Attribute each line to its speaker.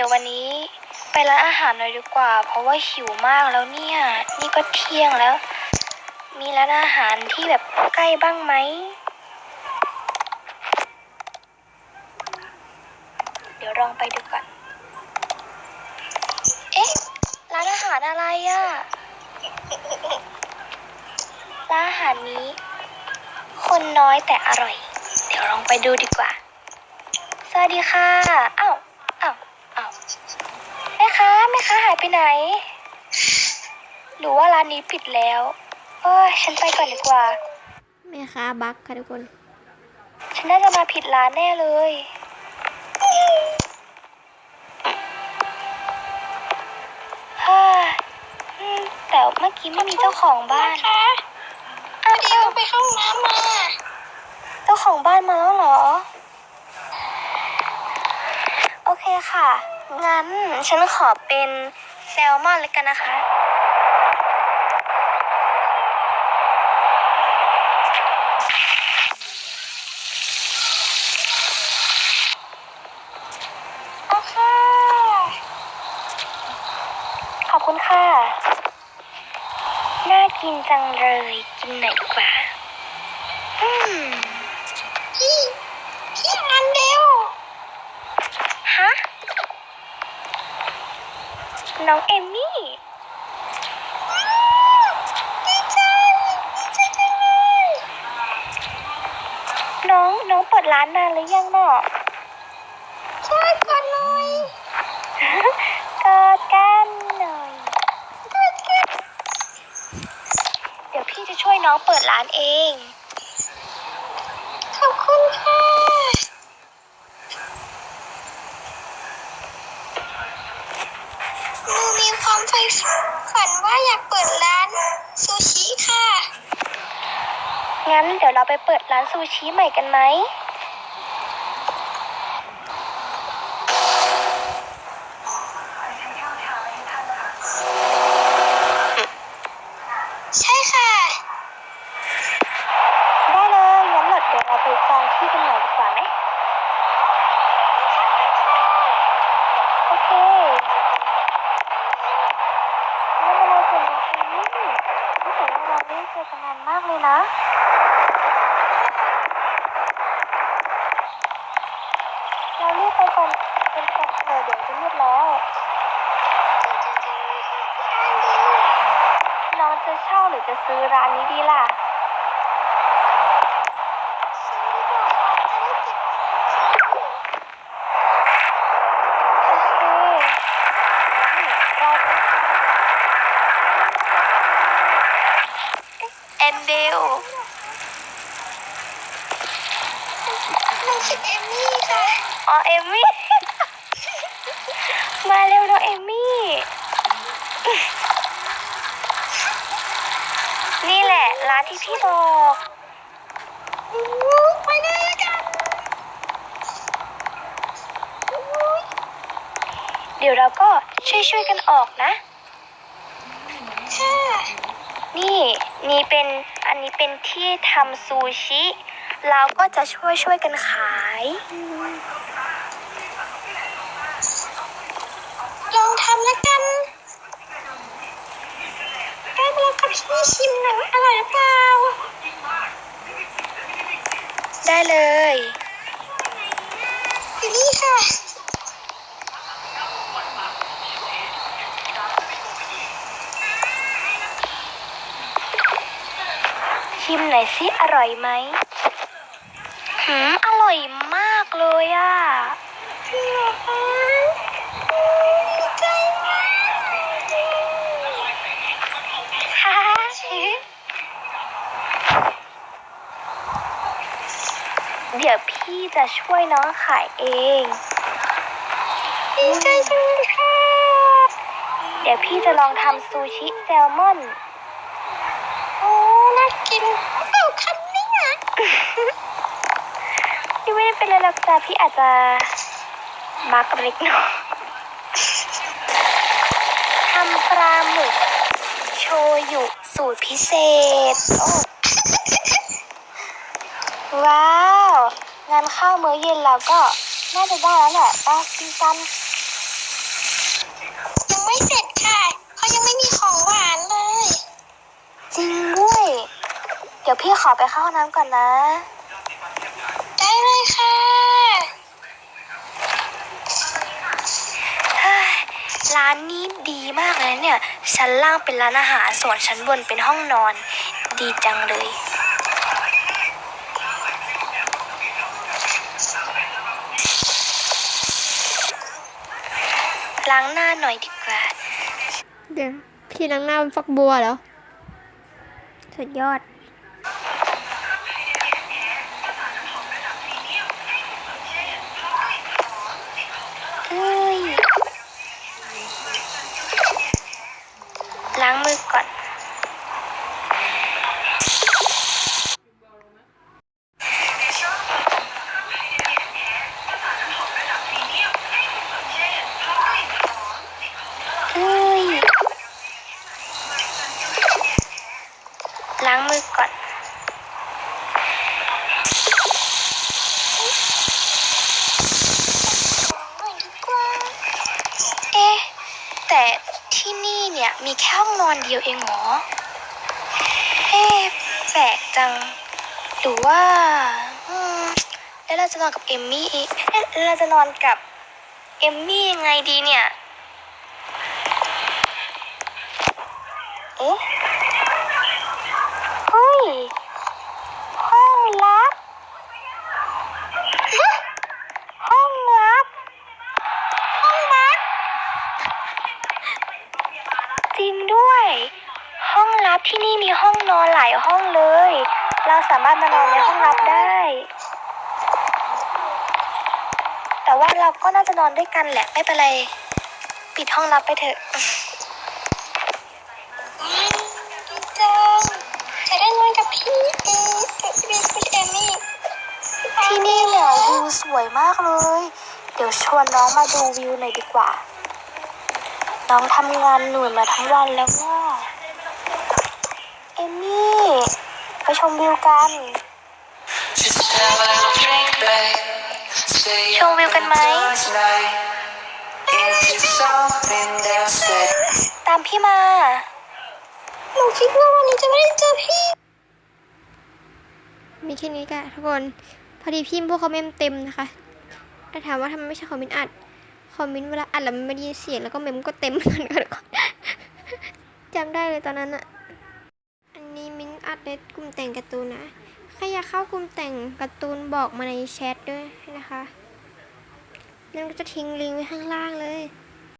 Speaker 1: ดี๋ยววันนี้ไปร้านอาหารหน่อยดีกว่า เพราะว่าหิวมากแล้วเนี่ย นี่ก็เที่ยงแล้ว มีร้านอาหารที่แบบใกล้บ้างไหม เดี๋ยวลองไปดูก่อน เอ๊ะ ร้านอาหารอะไรอะร้านอาหารนี้ คนน้อยแต่อร่อย เดี๋ยวลองไปดูดีกว่า สวัสดีค่ะ อ้าว อ้าว อ้าวแม่ค้าแม่ค้าหายไปไหน หรือว่าร้านนี้ปิดแล้ว เอ้ยฉันไปก่อนดีกว่า
Speaker 2: แม่ค้าบักค่ะทุกคน
Speaker 1: ฉันน่าจะมาผิดร้านแน่เลยเฮ้ยอืมแต่เมื่อกี้ไม่มีเจ้าของบ้าน
Speaker 3: คะ
Speaker 1: อ้าว
Speaker 3: เดี๋ยวไปเข้าห้องน้ำมา
Speaker 1: เจ้าของบ้านมาแล้วเหรอโอเค่ะ งั้นฉันขอเป็นแซลมอนเลยกันนะคะ
Speaker 3: โอเค
Speaker 1: ขอบคุณค่ะ น่ากินจังเลย กินหน่อยกว่า อืม
Speaker 3: พี่ พี่อันเดียว
Speaker 1: ฮะ น้องเอมมี่
Speaker 3: ดีใจดีใจจังเลย
Speaker 1: น้องน้องเปิดร้านนานหรือยังเนาะ
Speaker 3: ช่วยก่อนหน่อย
Speaker 1: กอดกันหน่อย
Speaker 3: ช่วยกัน
Speaker 1: เดี๋ยวพี่จะช่วยน้องเปิดร้านเอง
Speaker 3: ขอบคุณค่ะหนูมีความใฝ่ฝันว่าอยากเปิดร้านซูชิค่ะ้
Speaker 1: นเดี๋ยวเราไปเปิดร้านซูชิใหม่กันไหม
Speaker 3: ใช่ค่ะ
Speaker 1: ได้เลยงั้นเดี๋ยวเราไปจองที่กันหน่อยดีกว่าไหมโอเคไม่เป็นไรเกิดน้องเอมมี่รู้สึกว่าเราไม่ได้เจอกันนานมากเลยนะ เราเรียกไปก่อน เป็นก่อนเถอะเดี๋ยวจะมืดแล้วน้องจะเช่าหรือจะซื้อร้านนี้ดีล่ะ โอเคงั้นเราไปแอนเดล
Speaker 3: หนูชื่อเอมมี่ค่ะ
Speaker 1: อ๋อเอมมี่ มาเร็วน้องเอมมี่ นี่แหละร้านที่พี่บอก
Speaker 3: ไปเลยกัน
Speaker 1: เดี๋ยวเราก็ช่วยๆกันออกนะ
Speaker 3: ค่
Speaker 1: นี่นี่เป็นอันนี้เป็นที่ทำซูชิ เราก็จะช่วยช่วยกันขาย
Speaker 3: ลองทำแล้วกันได้เวลากับพี่ชิมหน่อยว่าอร่อยหรือเปล่า
Speaker 1: ได้เลย
Speaker 3: อยู่นี่ค่ะ
Speaker 1: ชิมห น่อยสิอร่อยไหมหืมอร่อยมากเลยอะ
Speaker 3: จริงเหรอคะดีใจมาก
Speaker 1: ฮ่าเดี๋ยวพี่จะช่วยน้องขายเอง
Speaker 3: ดีใจจังเลยค่ะ
Speaker 1: เดี๋ยวพี่จะลองทำซูชิแซลมอน
Speaker 3: โอ้ น่ากิน กคันนี่นะ
Speaker 1: พี่ไม่ได้เป็นอะไรหรอกจ้าพี่อาจจะมักเล็กน้อยทำปลาหมึกโชยุสูตรพิเศษว้าวงานข้าวมื้อเย็นเราก็น่าจะได้แล้วแหละป้าซีซันยังไม่เสร็จค่ะเขายังไม่มีของหวานเลย จริงวย ดี๋ยวพี่ขอไปเข้าห้องน้ำก่อนนะ
Speaker 3: ได้เลยค่ะ
Speaker 1: เฮ้ยร้านนี้ดีมากเลยเนี่ย ชั้นล่างเป็นร้านอาหาร ส่วนชั้นบนเป็นห้องนอน ดีจังเลย ล้างหน้าหน่อยดีกว่า
Speaker 2: เดี๋ยวพี่นางหน้าเป็นฟักบัวเหรอ สุดยอด
Speaker 1: เฮ้ย ล้างมือก่อน เฮ้ย ล้างมือก่อน
Speaker 3: หน่อยดีกว่า
Speaker 1: เอ๊ะ แต่ ที่นี่เนี่ยมีแค่ห้องนอนเดียวเองหรอ เอ๊ะแปลกจัง หรือว่าแล้วเราจะนอนกับเอมมี่เอ๊ะแล้วเราจะนอนกับเอมมี่ยังไงดีเนี่ย เอ๊ะ เฮ้ย ห้องลับ ห้องลับ ห้องลับ จริงด้วย ห้องลับที่นี่มีห้องนอนหลายห้องเลย เราสามารถมานอนในห้องลับได้ แต่ว่าเราก็น่าจะนอนด้วยกันแหละไม่เป็นไร ปิดห้องลับไปเถอะ
Speaker 3: อืมดีจังจะได้นอนกับพี่เอพี่พี่เอมี่
Speaker 1: ที่นี่เนี่ยวิวสวยมากเลย เดี๋ยวชวนน้องมาดูวิวหน่อยดีกว่า น้องทำงานเหนื่อยมาทั้งวันแล้วว่า เอมมี่ ไปชมวิวกัน
Speaker 4: Just have a little drink, babe. Stay
Speaker 1: Show
Speaker 4: up
Speaker 1: me can
Speaker 4: until
Speaker 1: mine.
Speaker 4: it's night. Is it something downstairs?
Speaker 1: ตามพี่มา
Speaker 3: หนูคิดว่าวันนี้จะไม่ได้เจอพี่
Speaker 2: มีแค่นี้กันทุกคน พอดีพี่พวกเขาเมมเต็มนะคะแต่ถามว่าทำไมไม่ใช่คอมเมนต์อัด คอมเมนต์เวลาอัดแล้วมันไม่ได้ยินเสียงแล้วก็เมมก็เต็มเหมือนกันก่อนจำได้เลยตอนนั้นอะ อัดในกลุ่มแต่งการ์ตูนนะใครอยากเข้ากลุ่มแต่งการ์ตูนบอกมาในแชทด้วยนะคะนั่นก็จะทิ้งลิงก์ไว้ข้างล่างเลย